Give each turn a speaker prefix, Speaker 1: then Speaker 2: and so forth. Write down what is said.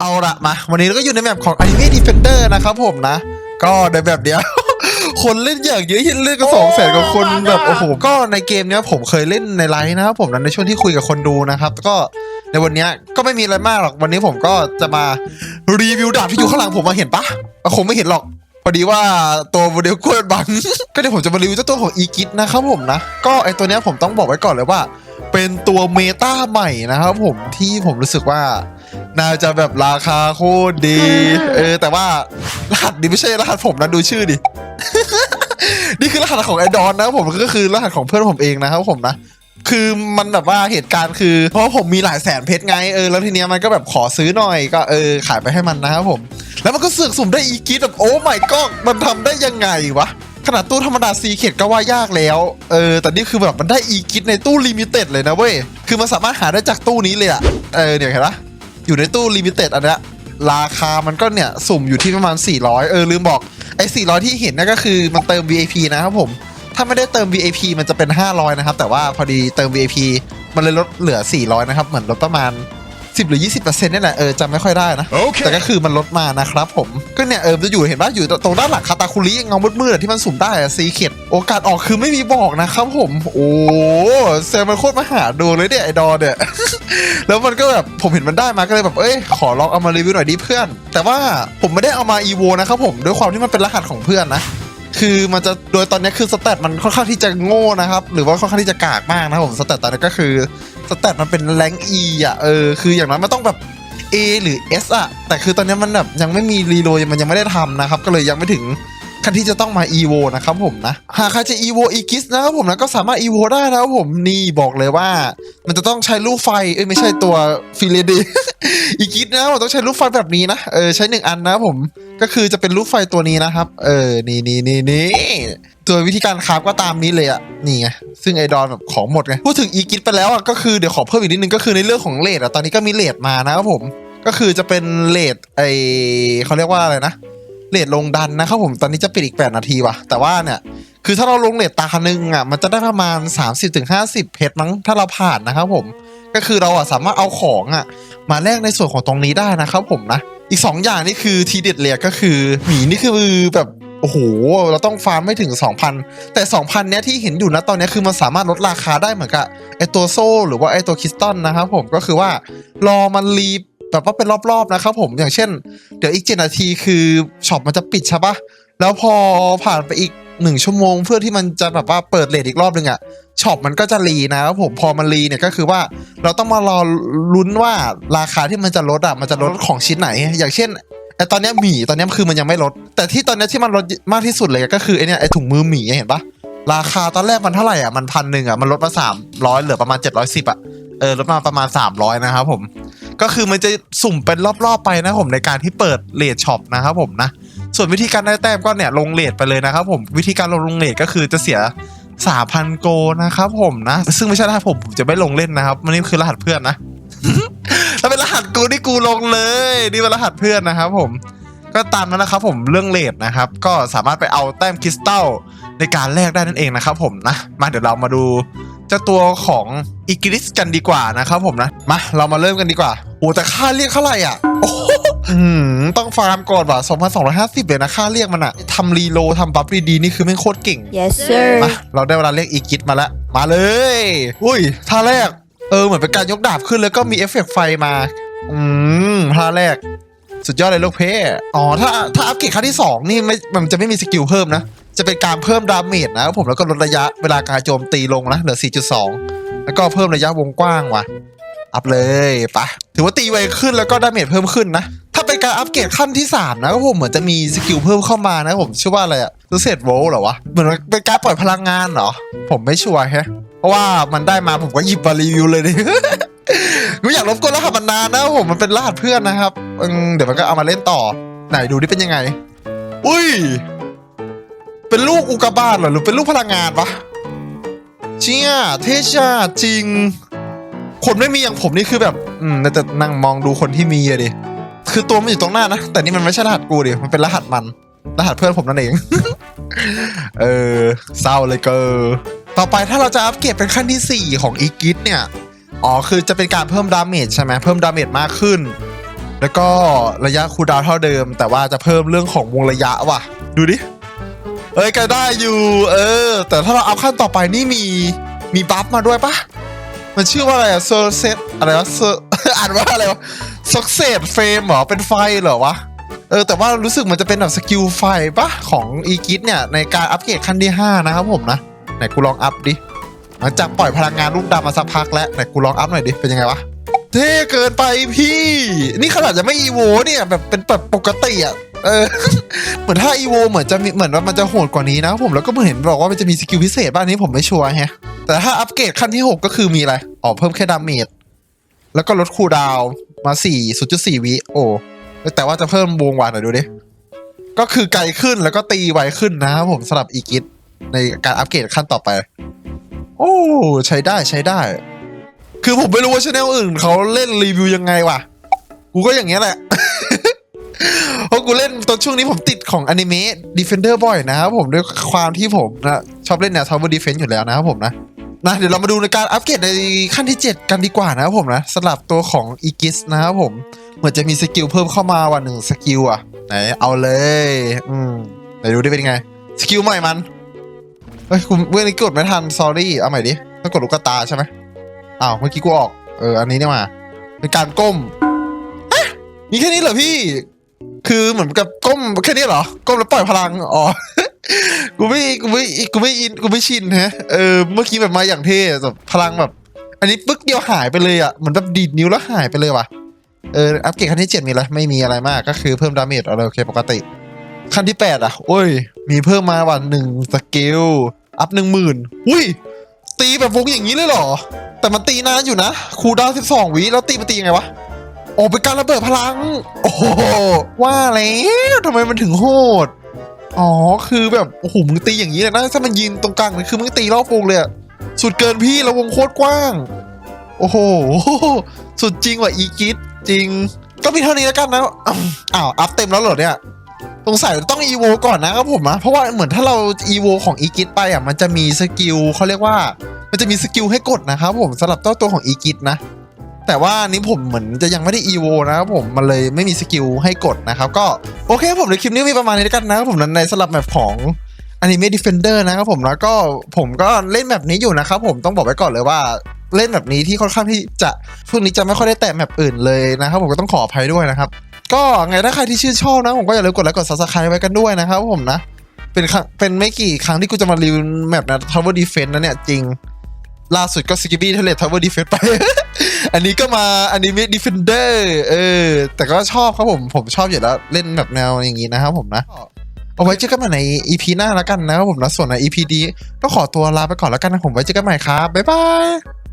Speaker 1: เอาละมา วันนี้เราก็อยู่ในแมปของ Anime Defender นะครับผมนะ ก็ในแบบเดียว คนเล่นอย่างเยอะเล่นก็สองแสนกว่าคนแบบโอ้โหก็ในเกมเนี้ยผมเคยเล่นในไลฟ์นะครับผมนั้นในช่วงที่คุยกับคนดูนะครับ ก็ในวันเนี้ยก็ไม่มีอะไรมากหรอกวันนี้ผมก็จะมารีวิวดาบที่อยู่ข้างหลังผมมาเห็นปะอะคงไม่เห็นหรอกพ อดีว่าตัวโมเดลกล้วยบัง ก็เดี๋ยวผมจะมารีวิวเจ้าตัวของอีกิทนะครับผมนะ ก็ไอตัวเนี้ยผมต้องบอกไว้ก่อนเลยว่า เป็นตัวเมตาใหม่นะครับผมที่ผมรู้สึกว่า น่าจะแบบราคาโคตรดี เออ แต่ว่ารหัสนี้ไม่ใช่รหัสผมนะดูชื่อดิ นี่คือรหัสของไอดอนนะครับผมก็คือรหัสของเพื่อนผมเองนะครับผมนะ คือมันแบบว่าเหตุการณ์คือ เพราะว่าผมมีหลายแสนเพชรไงเออแล้วทีเนี้ยมันก็แบบขอซื้อหน่อยก็เออขายไปให้มันนะครับผม แล้วมันก็เสือกสุ่มได้อีกิทแบบโอ้ไม่ก็มันทำได้ยังไงวะ ขนาดตู้ธรรมดาซีเข็ดก็ว่ายากแล้วเออแต่นี่คือแบบมันได้อีกิทในตู้ลิมิเต็ดเลยนะเว้ยคือมันสามารถหาได้จากตู้นี้เลยอะเออเนี่ยเห็นปะอยู่ในตู้ลิมิเต็ดอันเนี้ยราคามันก็เนี่ยสุ่มอยู่ที่ประมาณ 400 เออลืมบอกไอ้400 ที่เห็นนั่นก็คือมันเติม VIP นะครับผม ถ้าไม่ได้เติม VIP มันจะเป็น 500 นะครับ แต่ว่าพอดีเติม VIP มันเลยลดเหลือ 400 นะครับ เหมือนลดประมาณ 10 หรือ 20%นี่แหละ เออจำไม่ค่อยได้นะ
Speaker 2: Okay.
Speaker 1: แต่ก็คือมันลดมานะครับผม ก็เนี่ย เออจะอยู่เห็นป่ะอยู่ตรงด้านหลังคาตาคุริเงามืดๆอะที่มันสุ่มได้อะซีเข็ดโอกาสออกคือไม่มีบอกนะครับผม โอ้เซลลมันโคตรมาหาดูเลยเนี่ยไอดอเนี่ย แล้วมันก็แบบผมเห็นมันได้มาก็เลยแบบเอ้ยขอลองเอามารีวิวหน่อยดิเพื่อน แต่ว่าผมไม่ได้เอามาอีโวนะครับผมด้วยความที่มันเป็นรหัสของเพื่อนนะ คือมันจะโดยตอนนี้คือสเตตมันค่อนข้างที่จะโง่นะครับ หรือว่าค่อนข้างที่จะกากมากนะครับผมสเตตตอนนี้ก็คือสเตตมันเป็นแรง E อะเออคืออย่างนั้นมันต้องแบบ A หรือ S อะแต่คือตอนนี้มันแบบยังไม่มีรีโหลดมันยังไม่ได้ทำนะครับ ก็เลยยังไม่ถึง ขั้นที่จะต้องมา EVO นะครับผมนะ หากใครจะ EVO อีกิสนะครับผมนะก็สามารถ EVO ได้นะครับผมนี่บอกเลยว่า มันจะต้องใช้ลูกไฟเอ้ยไม่ใช่ตัวฟิเลเดอีกิสนะผมต้องใช้ลูกไฟแบบนี้นะเออใช้หนึ่งอันนะครับผมก็คือจะเป็นลูกไฟตัวนี้นะครับ เออนี่นี่นี่นี่ตัววิธีการคราฟก็ตามนี้เลยอะนี่ไงซึ่งไอดอนแบบของหมดไงพูดถึงอีกิทไปแล้วอะก็คือเดี๋ยวขอเพิ่มอีกนิดนึงก็คือในเรื่องของเลทอะตอนนี้ก็มีเลทมานะครับผมก็คือจะเป็นเลทไอเขาเรียกว่าอะไรนะ เลทลงดันนะครับผมตอนนี้จะปิดอีก 8 นาทีว่ะ แต่ว่าเนี่ย คือถ้าเราลงเลทตาหนึ่งอะมันจะได้ประมาณ 30-50 เพชรมั้งถ้าเราผ่านนะครับผมก็คือเราอะสามารถเอาของอะมาแลกในส่วนของตรงนี้ได้นะครับผมนะ อีก 2 อย่างนี่คือทีเด็ดเลยก็คือหมีนี่คือแบบโอ้โห เราต้องฟาร์มไม่ถึง 2,000 แต่ 2,000 เนี้ยที่เห็นอยู่นะตอนนี้คือมันสามารถลดราคาได้เหมือนกับไอตัวโซ่หรือว่าไอตัวคริสตัลนะครับผมก็คือว่ารอมันรี แบบว่าเป็นรอบๆนะครับผมอย่างเช่น เดี๋ยวอีก7นาทีคือช็อปมันจะปิดใช่ปะแล้วพอผ่านไปอีก1ชั่วโมง เพื่อที่มันจะแบบว่าเปิดเลทอีกรอบนึงอะช็อปมันก็จะรีนะครับผมพอมันรีเนี่ยก็คือว่าเราต้องมารอลุ้นว่าราคาที่มันจะลดอะมันจะลดของชิ้นไหน อย่างเช่นไอตอนนี้หมีตอนนี้คือมันยังไม่ลด แต่ที่ตอนนี้ที่มันลดมากที่สุดเลยก็คือไอเนี้ยไอถุงมือหมีเห็นปะราคาตอนแรกมันเท่าไหร่อะมันพันหนึ่งอะมันลดมาสามร้อยเหลือประมาณเจ็ดร้อยสิบอะเออลดมาประมาณสามร้อยนะครับผม ก็คือมันจะสุ่มเป็นรอบๆไปนะผมในการที่เปิดเลทช็อปนะครับผมนะ ส่วนวิธีการได้แต้มก็เนี่ยลงเลทไปเลยนะครับผมวิธีการลงลงเลทก็คือจะเสีย3,000โกนะครับผมนะ ซึ่งไม่ใช่รหัสผมผมจะไม่ลงเล่นนะครับมันนี่คือรหัสเพื่อนนะถ้าเป็นรหัสกูนี่กูลงเลย นี่เป็นรหัสเพื่อนนะครับผมก็ตามนั้นนะครับผมเรื่องเลทนะครับ ก็สามารถไปเอาแต้มคริสตัลในการแลกได้นั่นเองนะครับผมนะ มาเดี๋ยวเรามาดูเจ้าตัวของอีกริสกันดีกว่านะครับผมนะ มาเรามาเริ่มกันดีกว่า โอ้แต่ค่าเรียกเท่าไหร่อะโอ้โหอืมต้องฟาร์มก่อนว่ะ2,250 เลยนะค่าเรียกมันอะทำรีโลทำบัฟดีๆนี่คือแม่งโคตรเก่ง
Speaker 3: Yes sir
Speaker 1: มาเราได้เวลาเรียกอีกิทมาแล้วมาเลย อุ้ยท่าแรก เออเหมือนเป็นการยกดาบขึ้นแล้วก็มีเอฟเฟกต์ไฟมา อืมท่าแรก สุดยอดเลยลูกเพ่อ๋อถ้าถ้าอัพเกรดขั้นที่ 2 นี่ไม่มันจะไม่มีสกิลเพิ่มนะ จะเป็นการเพิ่มดาเมจนะครับผมแล้วก็ลดระยะเวลาการโจมตีลงนะเหลือ 4.2 แล้วก็เพิ่มระยะวงกว้างว่ะ อัพเลยปะถือว่าตีไวขึ้นแล้วก็ดาเมจเพิ่มขึ้นนะ ถ้าเป็นการอัปเกรดขั้นที่ 3 นะครับผมเหมือนจะมีสกิลเพิ่มเข้ามานะผมชื่อว่าอะไรอะรู้เซตโวลเหรอวะ เหมือนเป็นการปล่อยพลังงานเหรอ ผมไม่ชัวร์แฮะเพราะว่ามันได้มาผมก็หยิบมารีวิวเลยดิกูอยากรบกวนรหัสมันนานนะผมมันเป็นรหัสเพื่อนนะครับเดี๋ยวมันก็เอามาเล่นต่อ ไหนดูดิเป็นยังไง อุ้ย เป็นลูกอุกกาบาตเหรอหรือเป็นลูกพลังงานวะเชี่ยเทชาจริง คนไม่มีอย่างผมนี่คือแบบ อืมน่าจะนั่งมองดูคนที่มีอะดิ คือตัวมันอยู่ตรงหน้านะ แต่นี่มันไม่ใช่รหัสกูดิ มันเป็นรหัสมัน รหัสเพื่อนผมนั่นเอง เออเศร้าเลยเกอต่อไปถ้าเราจะอัปเกรดเป็นขั้นที่ 4 ของอีกิทเนี่ย อ๋อ คือจะเป็นการเพิ่มดาเมจใช่ไหมเพิ่มดาเมจมากขึ้น แล้วก็ระยะคูลดาวน์เท่าเดิม แต่ว่าจะเพิ่มเรื่องของวงระยะว่ะ ดูดิ เอ้ยก็ได้อยู่ เออ แต่ถ้าเราอัพขั้นต่อไปนี่มีมีบัฟมาด้วยปะ มันชื่อว่าอะไรอะโซเซตอะไรวะ Sur- อ่านว่าอะไรวะซ็อกเซตเฟรมเหรอ เป็นไฟเหรอวะ เออ แต่ว่ารู้สึกมันจะเป็นแบบสกิลไฟปะของอีกิทเนี่ย ในการอัปเกรดขั้นที่ 5 นะครับผมนะ ไหนกูลองอัพดิหลังจากปล่อยพลังงานลูกดำมาสักพักแล้วไหนกูลองอัพหน่อยดิ เป็นยังไงวะ เท่เกินไปพี่ นี่ขนาดจะไม่อีโวเนี่ยแบบเป็นแบบปกติอะเออเหมือนถ้าอีโวเหมือนจะมีเหมือนว่ามันจะโหดกว่านี้นะผมแล้วก็เห็นบอกว่ามันจะมีสกิลพิเศษบ้างนี้ผมไม่ชัวร์แฮะ แต่ถ้าอัปเกรดขั้นที่ 6 ก็คือมีอะไร อ๋อ เพิ่มแค่ดาเมจ แล้วก็ลดคูลดาวน์มา 4 0.4 วิ โอ้ แต่ว่าจะเพิ่มวงวานหน่อยดูดิ ก็คือไกลขึ้นแล้วก็ตีไวขึ้นนะครับผมสำหรับอีกิทในการอัปเกรดขั้นต่อไป โอ้ ใช้ได้ใช้ได้ คือผมไม่รู้ว่าชแนลอื่นเขาเล่นรีวิวยังไงวะ กูก็อย่างเงี้ยแหละเพราะกูเล่นตอนช่วงนี้ผมติดของอนิเมะ Defender บ่อยนะครับผมด้วยความที่ผมนะชอบเล่นแนว Tower Defense อยู่แล้วนะครับผมนะ นะเดี๋ยวเรามาดูในการอัปเกรดในขั้นที่ 7 กันดีกว่านะครับผมนะสำหรับตัวของ e g i s นะครับผม เหมือนจะมีสกิลเพิ่มเข้ามาวันหนึ่งสกิลอะไหนเอาเลย อืมไหนดูได้เป็นไง สกิลใหม่มันเฮ้ยกูเมื่อกี้กดไม่ทัน sorry เอาใหม่ดิต้องกดลูกตาใช่ไหมอ้าวเมื่อกี้กูออกเอออันนี้เนี่ยมาเป็นการก้มมีแค่นี้เหรอพี่ คือเหมือนกับก้มแค่นี้เหรอ ก้มแล้วปล่อยพลัง อ๋อ กูไม่กูไม่กูไม่อินกูไม่ชินฮะเออเมื่อกี้แบบมาอย่างเท่แบบพลังแบบ อันนี้ปึ๊กเดียวหายไปเลยอะเหมือนแบบดีดนิ้วแล้วหายไปเลยว่ะเอออัปเกรดขั้นที่เจ็ดมีอะไรไม่มีอะไรมากก็คือเพิ่มดาเมจอะไรโอเคปกติ ขั้นที่แปดอะโอ้ย มีเพิ่มมาวันหนึ่งสกิลอัพหนึ่งหมื่นอุ้ยตีแบบวงอย่างนี้เลยเหรอ แต่มันตีนานอยู่นะคูดาวสิบสองวิแล้วตีมันตียังไงวะโอ้เป็นการระเบิดพลัง โอ้ว่าแล้วทำไมมันถึงโหด อ๋อ คือแบบโอ้โหมึงตีอย่างนี้เลยนะถ้ามันยืนตรงกลางนี่คือมึงตีรอบวงเลยอะสุดเกินพี่แล้ววงโคตรกว้าง โอ้โห สุดจริงว่ะอีกิทจริง ก็มีเท่านี้แล้วกันนะอ้าวอัพเต็มแล้วเหรอเนี่ยสงสัยต้องอีโวก่อนนะครับผมนะเพราะว่าเหมือนถ้าเราอีโวของอีกิทไปอะมันจะมีสกิลเขาเรียกว่า มันจะมีสกิลให้กดนะครับผมสำหรับเจ้าตัวของอีกิทนะ แต่ว่านี้ผมเหมือนจะยังไม่ได้อีโวนะครับผมมันเลยไม่มีสกิลให้กดนะครับก็โอเคผมในคลิปนี้มีประมาณนี้แล้วกันนะครับผมในสลับแมปของ Anime Defender นะครับผมแล้วก็ผมก็เล่นแบบนี้อยู่นะครับผมต้องบอกไว้ก่อนเลยว่าเล่นแบบนี้ที่ค่อนข้างที่จะพวกนี้จะไม่ค่อยได้แตะแมปอื่นเลยนะครับผมก็ต้องขออภัยด้วยนะครับก็ไงถ้าใครที่ชื่นชอบนะผมก็อย่าลืมกดไลค์กด subscribe ไว้กันด้วยนะครับผมนะเป็นเป็นไม่กี่ครั้งที่กูจะมารีวิวแมปนะ Tower Defense นะเนี่ยจริง ล่าสุดก็ Skibby t o i l e t Tower Defense ไป อันนี้ก็มาอันนี้มิดดีเฟนเดอร์เออ แต่ก็ชอบครับผม ผมชอบอยู่แล้ว เล่นแบบแนวอย่างนี้นะครับผมนะ เอาไว้เจอกันใหม่ใน EP หน้าแล้วกันนะครับผมนะส่วนใน EP นี้ก็ขอตัวลาไปก่อนแล้วกันนะผมไว้เจอกันใหม่ครับ บ๊ายบาย